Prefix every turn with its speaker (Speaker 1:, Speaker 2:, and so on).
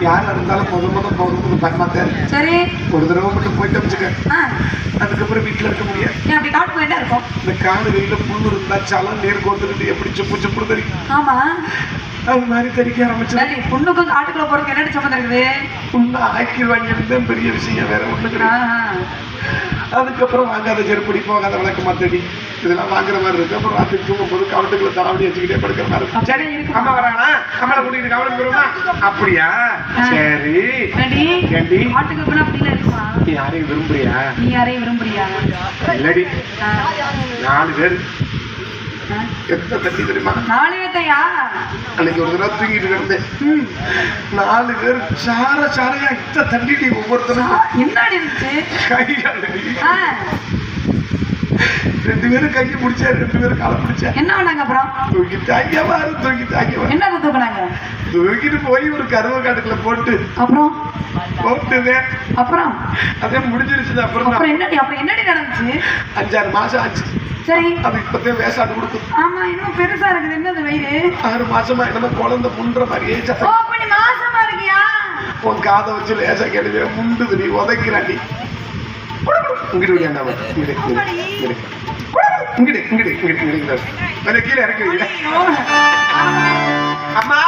Speaker 1: யாரா இருந்தாலும் முத முத போகிறது பயமாத்தேன்
Speaker 2: சரி.
Speaker 1: ஒரு தடவை மட்டும் போயிட்டு வச்சுக்க அதுக்கப்புறம் வீட்டுல இருக்க முடியாது.
Speaker 2: அப்படி காட்டு போயிட்டே இருக்கும்?
Speaker 1: இந்த காடு வெயில புல் இருந்தா சலம் நீர் கோர்த்துக்கிட்டு எப்படி சுப்பு சுப்பு தெரியும்.
Speaker 2: ஆமா.
Speaker 1: அது மாதிரி தெரிக்க ஆரம்பிச்சு
Speaker 2: சரி பொண்ணுக்கும் காட்டுக்குள்ள போறதுக்கு என்னடி சம்மந்தம் இருக்குது
Speaker 1: உன்னை ஆக்கிடுவாங்க பெரிய விஷயம் வேற ஒண்ணு கிடையாது.
Speaker 2: ஆஹா.
Speaker 1: அதுக்கப்புறம் வாங்காத செருப்படி போகாத விளக்கு மாத்தடி இதெல்லாம் வாங்குற மாதிரி இருக்கு. அப்புறம் ராத்திரி தூங்கும் போது கவட்டுக்குள்ள தராவடி வச்சுக்கிட்டே படுக்கிற மாதிரி இருக்கும்
Speaker 2: சரி இருக்கு.
Speaker 1: அம்மா வரானா அம்மாவை கூட்டிட்டு கவனம் வருமா அப்படியா? சரி.
Speaker 2: ரெடி
Speaker 1: ஏண்டி? நீ யாரையும் விரும்புறியா?
Speaker 2: நீ யாரையும் விரும்புறியா?
Speaker 1: இல்லடி. நாலு பேர்.
Speaker 2: ஆ.
Speaker 1: எத்த தண்ணி தெரியுமா?
Speaker 2: நாலு பேத்தையா?
Speaker 1: அன்னைக்கு ஒரு தடவை தூங்கிட்டு கிடந்தேன்.
Speaker 2: ம்.
Speaker 1: நாலு பேர் சார சாரையா இத்த தண்ணிடி ஒவ்வொருத்தரும்
Speaker 2: என்னடி இருந்துச்சு
Speaker 1: கையாளடி. ரெண்டு பேரும் கையை பிடிச்சா ரெண்டு பேரும் காலை பிடிச்சா.
Speaker 2: என்ன பண்ணாங்க அப்புறம்?
Speaker 1: தூக்கி தாங்க வாரு தூக்கி தாங்க வாரு
Speaker 2: என்ன தூக்குனாங்க
Speaker 1: தூக்கிட்டு போய் ஒரு கருவ காட்டுக்குள்ள போட்டு
Speaker 2: அப்புறம்?
Speaker 1: போட்டுதேன்
Speaker 2: அப்புறம்?
Speaker 1: அதே முடிஞ்சிருச்சு அப்புறம்
Speaker 2: அப்புறம் என்னடி அப்புறம் என்னடி நடந்துச்சு?
Speaker 1: அஞ்சாறு மாசம் ஆச்சு.
Speaker 2: சரி.
Speaker 1: அது இப்பத்தே வேசாடு கொடுக்கும்
Speaker 2: ஆமா இன்னும் பெருசா இருக்குது. என்னது வயிறு?
Speaker 1: ஆறு மாசமா என்னமோ குழந்தை முன்ற மாதிரியே சத்தம்.
Speaker 2: மாசமா இருக்கியா?
Speaker 1: உன் காதை வச்சு லேசா கேள்வி முண்டுது நீ உதைக்கிறாண்டி இங்கிட்டு விடியாண்டா இங்கிட்டு இங்கிட்டு இங்கிட்டு இங்கிட்டு இங்கிட்டு இங்கிட்டு கொஞ்சம் கீழே இறக்கி வைங்க.
Speaker 2: ஐயோ.
Speaker 1: அம்மா!